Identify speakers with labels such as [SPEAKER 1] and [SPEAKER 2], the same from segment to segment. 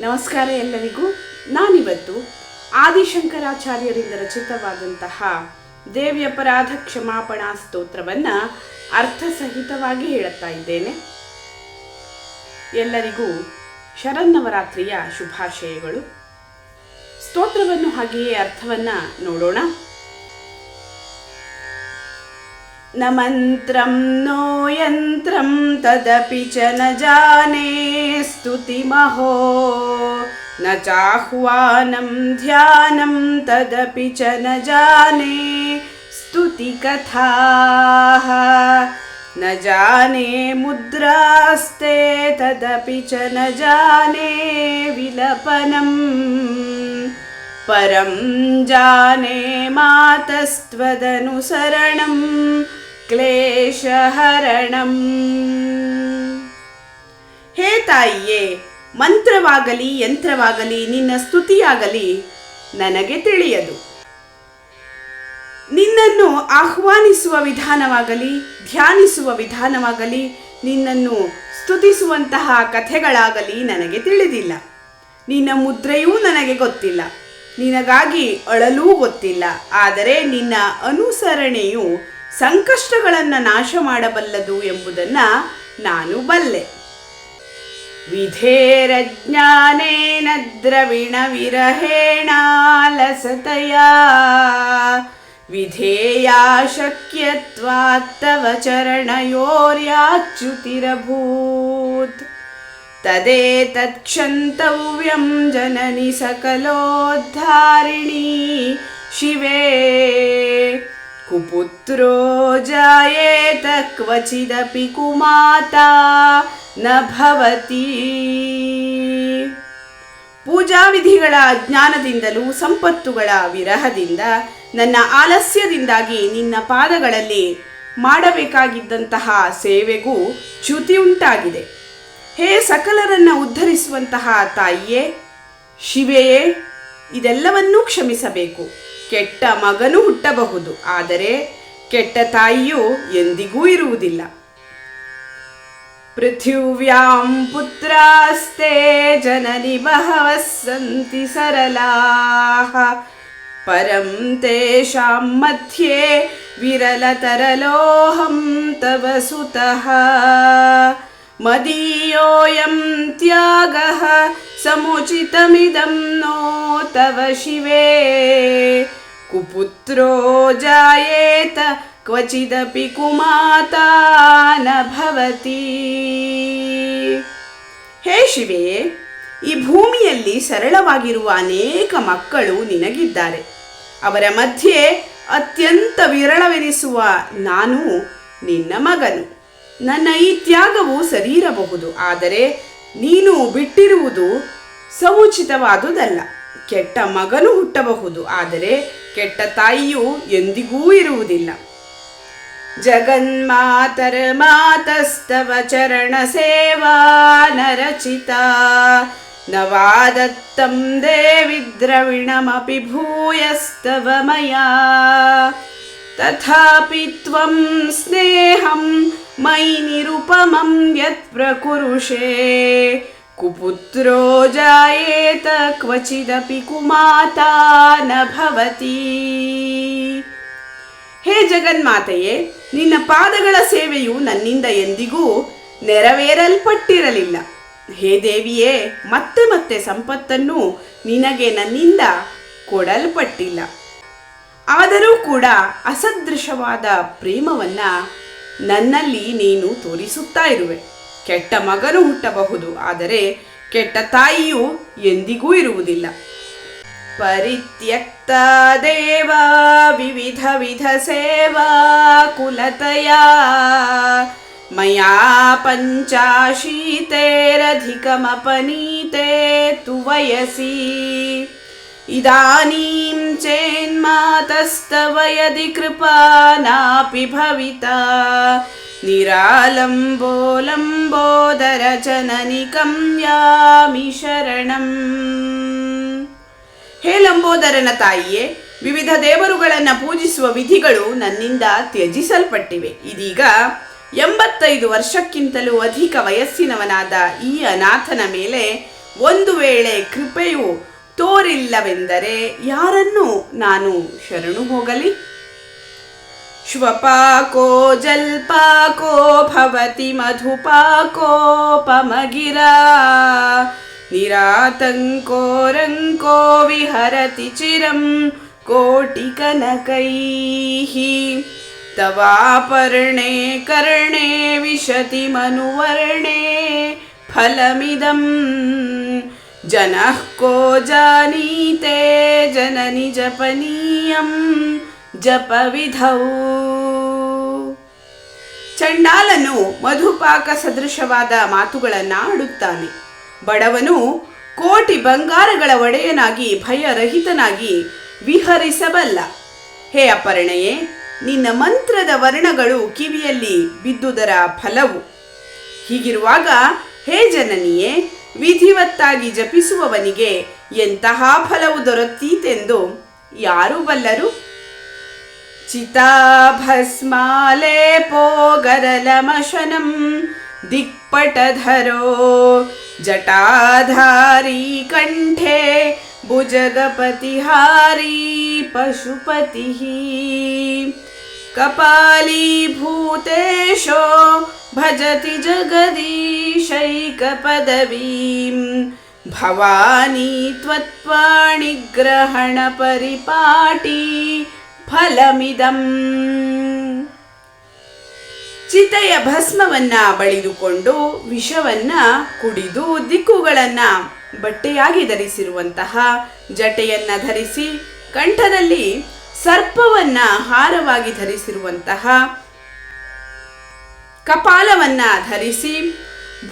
[SPEAKER 1] ನಮಸ್ಕಾರ ಎಲ್ಲರಿಗೂ. ನಾನಿವತ್ತು ಆದಿಶಂಕರಾಚಾರ್ಯರಿಂದ ರಚಿತವಾದಂತಹ ದೇವಿ ಅಪರಾಧ ಕ್ಷಮಾಪಣಾ ಸ್ತೋತ್ರವನ್ನು ಅರ್ಥಸಹಿತವಾಗಿ ಹೇಳುತ್ತಾ ಇದ್ದೇನೆ. ಎಲ್ಲರಿಗೂ ಶರನ್ನವರಾತ್ರಿಯ ಶುಭಾಶಯಗಳು. ಸ್ತೋತ್ರವನ್ನು ಹಾಗೆಯೇ ಅರ್ಥವನ್ನು ನೋಡೋಣ. न मन्त्रं नो यन्त्रं तदपि च न जाने स्तुतिमहो। न चाह्वानं ध्यानं तदपि च न जाने स्तुतिकथाः। न जाने मुद्रास्ते तदपि च न जाने विलपनम् परं जाने मातस्त्वदनुसरणं ಕ್ಲೇಶಹರಣಂ. ಹೇ ತಾಯಿಯೇ, ಮಂತ್ರವಾಗಲಿ, ಯಂತ್ರವಾಗಲಿ, ನಿನ್ನ ಸ್ತುತಿಯಾಗಲಿ ನನಗೆ ತಿಳಿಯದು. ನಿನ್ನನ್ನು ಆಹ್ವಾನಿಸುವ ವಿಧಾನವಾಗಲಿ, ಧ್ಯಾನಿಸುವ ವಿಧಾನವಾಗಲಿ, ನಿನ್ನನ್ನು ಸ್ತುತಿಸುವಂತಹ ಕಥೆಗಳಾಗಲಿ ನನಗೆ ತಿಳಿದಿಲ್ಲ. ನಿನ್ನ ಮುದ್ರೆಯೂ ನನಗೆ ಗೊತ್ತಿಲ್ಲ. ನಿನಗಾಗಿ ಅಳಲೂ ಗೊತ್ತಿಲ್ಲ. ಆದರೆ ನಿನ್ನ ಅನುಸರಣೆಯು ಸಂಕಷ್ಟಗಳನ್ನು ನಾಶ ಮಾಡಬಲ್ಲದು ಎಂಬುದನ್ನು ನಾನು ಬಲ್ಲೆ. ವಿಧೇರಜ್ಞಾನೇನ ದ್ರವಿಣವಿರಹೇಣಾಲಸತೆಯ ವಿಧೇಯ ಶಕ್ಯತ್ವಾತ್ತವ ಚರಣಯೋರ್ಯಾಚ್ಯುತಿರಭೂತ್. ತದೇ ತತ್ಕ್ಷಂತವ್ಯಂ ಜನನಿ ಸಕಲೋದ್ಧಾರಿಣಿ ಶಿವೇ. कुपुत्रो जायेत क्वचिदपि कुमाता न भवति ಪೂಜಾ ವಿಧಿಗಳ ಅಜ್ಞಾನದಿಂದಲೂ ಸಂಪತ್ತುಗಳ ವಿರಹದಿಂದ ನನ್ನ ಆಲಸ್ಯದಿಂದಾಗಿ ನಿನ್ನ ಪಾದಗಳಲ್ಲಿ ಮಾಡಬೇಕಾಗಿದ್ದಂತಹ ಸೇವೆಗೂ ಚ್ಯುತಿ ಉಂಟಾಗಿದೆ ಹೇ ಸಕಲರನ್ನ ಉದ್ಧರಿಸುವಂತಹ ತಾಯಿಯೇ ಶಿವೆಯೇ ಇದೆಲ್ಲವನ್ನೂ ಕ್ಷಮಿಸಬೇಕು ಕೆಟ್ಟ ಮಗನು ಹುಟ್ಟಬಹುದು, ಆದರೆ ಕೆಟ್ಟ ತಾಯಿಯು ಎಂದಿಗೂ ಇರುವುದಿಲ್ಲ. ಪೃಥಿವ್ಯಾಂ ಪುತ್ರಾಸ್ತೆ ಜನನಿ ಬಹವಃ ಸಂತಿ ಪರಂ ತೇಷಾಂ ಮಧ್ಯೆ ವಿರಲತರಲೋಹಂ ತವ ಸುತಃ. ಮದೀಯೋಯಂ ತ್ಯಾಗಃ ಸಮುಚಿತಮಿದಂ ನೋ ತವ ಶಿವೇ. ಕುಪುತ್ರೋ ಜಾಯೇತ ಕ್ವಚಿದಪಿ ನ ಭವತಿ ಹೇ ಶಿವೆ ಈ ಭೂಮಿಯಲ್ಲಿ ಸರಳವಾಗಿರುವ ಅನೇಕ ಮಕ್ಕಳು ನಿನಗಿದ್ದಾರೆ. ಅವರ ಮಧ್ಯೆ ಅತ್ಯಂತ ವಿರಳವೆನಿಸುವ ನಾನು ನಿನ್ನ ಮಗನು. ನನ್ನ ಈ ತ್ಯಾಗವು ಸರಿಯಿರಬಹುದು ಆದರೆ ನೀನು ಬಿಟ್ಟಿರುವುದು ಸಮುಚಿತವಾದುದಲ್ಲ ಕೆಟ್ಟ ಮಗನು ಹುಟ್ಟಬಹುದು, ಆದರೆ ಕೆಟ್ಟ ತಾಯಿಯು ಎಂದಿಗೂ ಇರುವುದಿಲ್ಲ. ಜಗನ್ಮಾತರ ಮಾತಸ್ತವ ಚರಣ ಸೇವಾ ನರಚಿತ. ನವಾದತ್ತಂ ದೇವಿ ದ್ರವಿಣಮಪಿ ಭೂಯಸ್ತವ ತಥಾಪಿ ತ್ವಂ ಸ್ನೇಹಂ ಮೈ ನಿರುಪಮಂ ಯತ್ ಪ್ರಕುರುಷೇ ಕುಪುತ್ರೋ ಜಾಯೇತ क्वचिदपि कुमाता न भवति। ಹೇ ಜಗನ್ಮಾತೆಯೇ ನಿನ್ನ ಪಾದಗಳ ಸೇವೆಯು ನನ್ನಿಂದ ಎಂದಿಗೂ ನೆರವೇರಲ್ಪಟ್ಟಿರಲಿಲ್ಲ. ಹೇ ದೇವಿಯೇ, ಮತ್ತೆ ಮತ್ತೆ ಸಂಪತ್ತನ್ನು ನಿನಗೆ ನನ್ನಿಂದ ಕೊಡಲ್ಪಟ್ಟಿಲ್ಲ. ಆದರೂ ಕೂಡ ಅಸದೃಶವಾದ ಪ್ರೇಮವನ್ನು ನನ್ನಲ್ಲಿ ನೀನು ತೋರಿಸುತ್ತಾ ಇರುವೆ. ಕೆಟ್ಟ ಮಗನು ಹುಟ್ಟಬಹುದು, ಆದರೆ ಕೆಟ್ಟ ತಾಯಿಯು ಎಂದಿಗೂ ಇರುವುದಿಲ್ಲ. ಪರಿತ್ಯಕ್ತ ದೇವಾ, ವಿವಿಧ ವಿಧ ಸೇವಾ, ಕುಲತಯ. ಮಯಾ ಪಂಚಾಶೀತೆರಧಿಕಮಪನೀತೆ ತು ವಯಸಿ ಇದಾನೀಂ ಚೇನ್ಮಾತಸ್ತವ ಯದಿ ಕೃಪಾ ನಾಪಿ ಭವಿತಾ. ನಿರಾಲಂಬೋಲಂಬೋದರ ಜನನಿ ಯಾಮಿ ಶರಣಂ ಹೇ ಲಂಬೋದರನ ತಾಯಿಯೇ, ವಿವಿಧ ದೇವರುಗಳನ್ನು ಪೂಜಿಸುವ ವಿಧಿಗಳು ನನ್ನಿಂದ ತ್ಯಜಿಸಲ್ಪಟ್ಟಿವೆ. ಇದೀಗ ಎಂಬತ್ತೈದು ವರ್ಷಕ್ಕಿಂತಲೂ ಅಧಿಕ ವಯಸ್ಸಿನವನಾದ ಈ ಅನಾಥನ ಮೇಲೆ ಒಂದು ವೇಳೆ ಕೃಪೆಯು ತೋರಿಲ್ಲವೆಂದರೆ ಯಾರನ್ನು ನಾನು ಶರಣು ಹೋಗಲಿ? श्वपाको, जल्पाको, भवति मधुपाकोपमगिरा निरातङ्को, रङ्को, विहरति चिरं, कोटिकनकैः। तवापर्णे, कर्णे, विशति मनुवर्णे फलमिदम् जनः को जानीते, जननि जपनीयम्। ಜಪವಿಧೌ ಚಂಡಾಲನು ಮಧುಪಾಕ ಸದೃಶವಾದ ಮಾತುಗಳನ್ನು ಆಡುತ್ತಾನೆ. ಬಡವನು ಕೋಟಿ ಬಂಗಾರಗಳ ಒಡೆಯನಾಗಿ ಭಯರಹಿತನಾಗಿ ವಿಹರಿಸಬಲ್ಲ. ಹೇ ಅಪರ್ಣೆಯೇ, ನಿನ್ನ ಮಂತ್ರದ ವರ್ಣಗಳು ಕಿವಿಯಲ್ಲಿ ಬಿದ್ದುದರ ಫಲವು. ಹೀಗಿರುವಾಗ, ಹೇ ಜನನಿಯೇ, ವಿಧಿವತ್ತಾಗಿ ಜಪಿಸುವವನಿಗೆ ಎಂತಹ ಫಲವು ದೊರೆತೀತೆಂದು ಯಾರೂ ಬಲ್ಲರು? चिताभस्मालेपोगरलमशनं दिक्पटधरो जटाधारी कण्ठे भुजगपतिहारी पशुपतिः कपालीभूतेशो भजति जगदीशैकपदवीं भवानी त्वत्पाणिग्रहणपरिपाटी ಫಲಮಿದಂ. ಚಿತೆಯ ಭಸ್ಮವನ್ನ ಬಳಿದುಕೊಂಡು ವಿಷವನ್ನ ಕುಡಿದು ದಿಕ್ಕುಗಳನ್ನ ಬಟ್ಟೆಯಾಗಿ ಧರಿಸಿರುವಂತಹ ಜಟೆಯನ್ನ ಧರಿಸಿ ಕಂಠದಲ್ಲಿ ಸರ್ಪವನ್ನ ಹಾರವಾಗಿ ಧರಿಸಿರುವಂತಹ ಕಪಾಲವನ್ನ ಧರಿಸಿ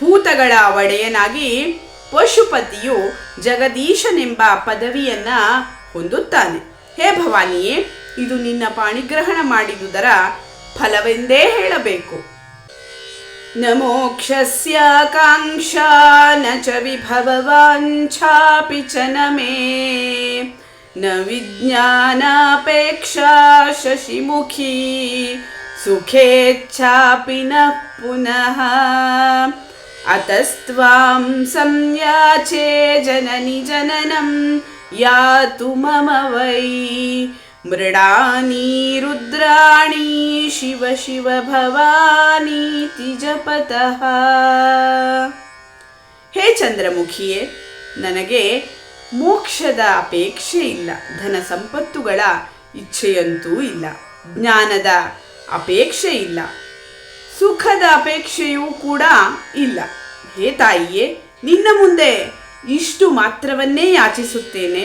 [SPEAKER 1] ಭೂತಗಳ ಒಡೆಯನಾಗಿ ಪಶುಪತಿಯು ಜಗದೀಶನೆಂಬ ಪದವಿಯನ್ನ ಹೊಂದುತ್ತಾನೆ. ಹೇ ಭವಾನಿಯೇ ಇದು ನಿನ್ನ ಪಾಣಿಗ್ರಹಣ ಮಾಡಿದುದರ ಫಲವೆಂದೇ ಹೇಳಬೇಕು ನ ಮೋಕ್ಷಸ್ಯಾಕಾಂಕ್ಷಾ ನ ಚ ವಿಭವವಾಂಛಾಪಿ ಚ ನ ಮೇ ನ ವಿಜ್ಞಾನಾಪೇಕ್ಷಾ ಶಶಿಮುಖಿ ಸುಖೇಚ್ಛಾಪಿ ನ ಪುನಃ ಅತಸ್ತ್ವಾಂ ಸಂಯಾಚೆ ಜನನಿ ಜನನಂ ಯಾತು ಮಮ ವೈ ಮೃಡಾನಿ ರುದ್ರಾಣಿ ಶಿವ ಶಿವ भवानीति जपतः ಹೇ ಚಂದ್ರಮುಖಿಯೇ, ನನಗೆ ಮೋಕ್ಷದ ಅಪೇಕ್ಷೆ ಇಲ್ಲ, ಧನ ಸಂಪತ್ತುಗಳ ಇಚ್ಛೆಯಂತೂ ಇಲ್ಲ, ಜ್ಞಾನದ ಅಪೇಕ್ಷೆ ಇಲ್ಲ, ಸುಖದ ಅಪೇಕ್ಷೆಯೂ ಕೂಡ ಇಲ್ಲ. ಹೇ ತಾಯಿಯೇ, ನಿನ್ನ ಮುಂದೆ ಇಷ್ಟು ಮಾತ್ರವನ್ನೇ ಯಾಚಿಸುತ್ತೇನೆ.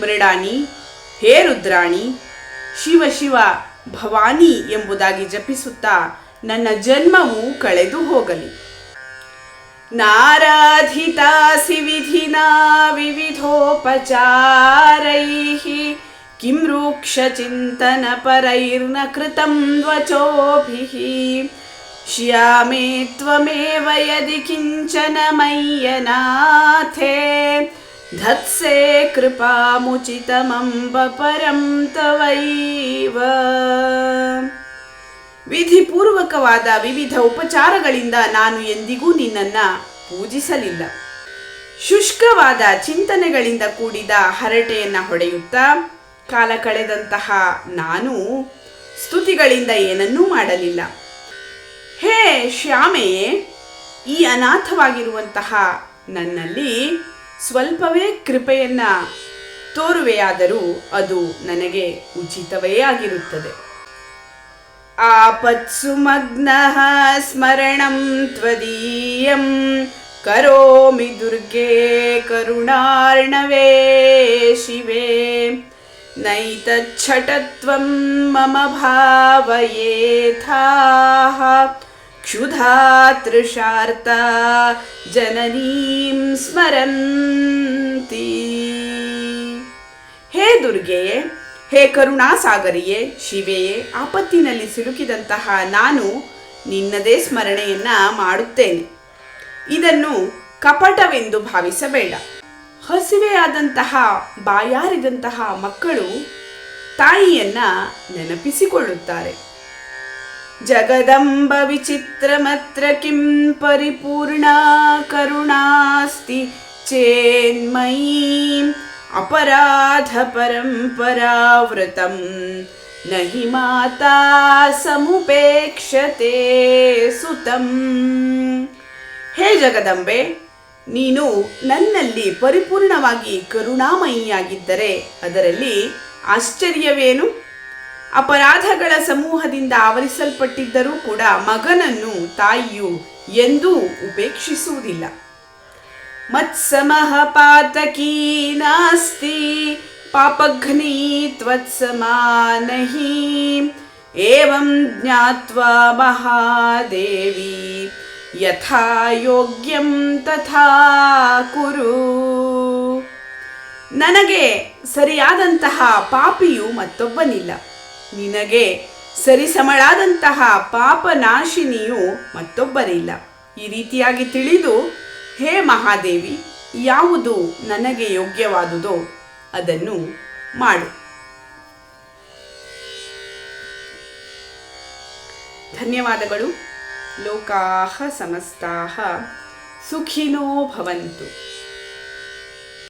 [SPEAKER 1] ಮೃಡಾನಿ ಹೇ ರುದ್ರಾಣಿ, ಶಿವ ಶಿವ, ಭವಾನಿ ಎಂಬುದಾಗಿ ಜಪಿಸುತ್ತಾ ನನ್ನ ಜನ್ಮವು ಕಳೆದು ಹೋಗಲಿ. ನಾರಾಧಿತಾಸಿ ವಿಧಿನಾ ವಿವಿಧೋಪಚಾರೈ ಕಿಂ ರೂಕ್ಷ ಚಿಂತನ ಪರೈರ್ನ ಕೃತಂ ದ್ವಚೋಭಿಃ ಶ್ಯಾಮೇ ತ್ವಮೇವ ಯದಿ ಕಿಂಚನ ಮಯ್ಯನಾಥೇ धत्से कृपामुचितमम्ब परं तवैव ವಿಧಿಪೂರ್ವಕವಾದ ವಿವಿಧ ಉಪಚಾರಗಳಿಂದ ನಾನು ಎಂದಿಗೂ ನಿನ್ನನ್ನ ಪೂಜಿಸಲಿಲ್ಲ ಶುಷ್ಕವಾದ ಚಿಂತನೆಗಳಿಂದ ಕೂಡಿದ ಹರಟೆಯನ್ನ ಹೊಡೆಯುತ್ತಾ ಕಾಲ ಕಳೆದಂತಹ ನಾನು ಸ್ತುತಿಗಳಿಂದ ಏನನ್ನೂ ಮಾಡಲಿಲ್ಲ ಹೇ ಶ್ಯಾಮೆಯೇ ಈ ಅನಾಥವಾಗಿರುವಂತಹ ನನ್ನಲ್ಲಿ ಸ್ವಲ್ಪವೇ ಕೃಪೆಯನ್ನ ತೋರುವೆಯಾದರೂ ಅದು ನನಗೆ ಉಚಿತವೇ ಆಗಿರುತ್ತದೆ. ಆಪತ್ಸು ಮಗ್ನ ಸ್ಮರಣಂ ತ್ವದೀಯಂ, ಕರೋಮಿ ದುರ್ಗೆ ಕರುಣಾರ್ಣವೇ ಶಿವೆ. ನೈತಚ್ಛಟತ್ವಂ ಮಮ ಭಾವಯೇಥಾಹ. ತೃಷಾರ್ತ ಜನನೀಂ ಸ್ಮರಂತಿ. ಹೇ ದುರ್ಗೆಯೇ, ಹೇ ಕರುಣಾಸಾಗರಿಯೇ, ಶಿವೆಯೇ ಆಪತ್ತಿನಲ್ಲಿ ಸಿಲುಕಿದಂತಹ ನಾನು ನಿನ್ನದೇ ಸ್ಮರಣೆಯನ್ನ ಮಾಡುತ್ತೇನೆ. ಇದನ್ನು ಕಪಟವೆಂದು ಭಾವಿಸಬೇಡ. ಹಸಿವೆಯಾದಂತಹ ಬಾಯಾರಿದಂತಹ ಮಕ್ಕಳು ತಾಯಿಯನ್ನ ನೆನಪಿಸಿಕೊಳ್ಳುತ್ತಾರೆ. ಜಗದಂಬ ವಿಚಿತ್ರಮತ್ರ ಕಿಂ ಪರಿಪೂರ್ಣ ಕರುಣಾಸ್ತಿ ಚೇನ್ಮಯೀಂ ಅಪರಾಧ ಪರಂಪರಾವೃತಂ ನ ಮಾತಾ ಸಮುಪೇಕ್ಷತೆ ಸುತಂ ಹೇ ಜಗದಂಬೆ ನೀನು ನನ್ನಲ್ಲಿ ಪರಿಪೂರ್ಣವಾಗಿ ಕರುಣಾಮಯಿಯಾಗಿದ್ದರೆ ಅದರಲ್ಲಿ ಆಶ್ಚರ್ಯವೇನು? ಅಪರಾಧಗಳ ಸಮೂಹದಿಂದ ಆವರಿಸಲ್ಪಟ್ಟಿದ್ದರೂ ಕೂಡ ಮಗನನ್ನು ತಾಯಿಯು ಎಂದೂ ಉಪೇಕ್ಷಿಸುವುದಿಲ್ಲ. ಮತ್ಸಮಃ ಪಾತಕೀ ನಾಸ್ತಿ ಪಾಪಘ್ನಿ ತ್ವತ್ಸಮಾನಹಿ ಏವಂ ಜ್ಞಾತ್ವಾ ಮಹಾದೇವಿ ಯಥಾ ಯೋಗ್ಯಂ ತಥಾ ಕುರು. ನನಗೆ ಸರಿಯಾದಂತಹ ಪಾಪಿಯು ಮತ್ತೊಬ್ಬನಿಲ್ಲ. ನಿನಗೆ ಸರಿಸಮಳಾದಂತಹ ಪಾಪನಾಶಿನಿಯು ಮತ್ತೊಬ್ಬರಿಲ್ಲ. ಈ ರೀತಿಯಾಗಿ ತಿಳಿದು, ಹೇ ಮಹಾದೇವಿ, ಯಾವುದು ನನಗೆ ಯೋಗ್ಯವಾದುದೋ ಅದನ್ನು ಮಾಡು. ಧನ್ಯವಾದಗಳು. ಲೋಕಾಹ ಸಮಸ್ತಾಹ ಸುಖಿನೋ ಭವಂತು.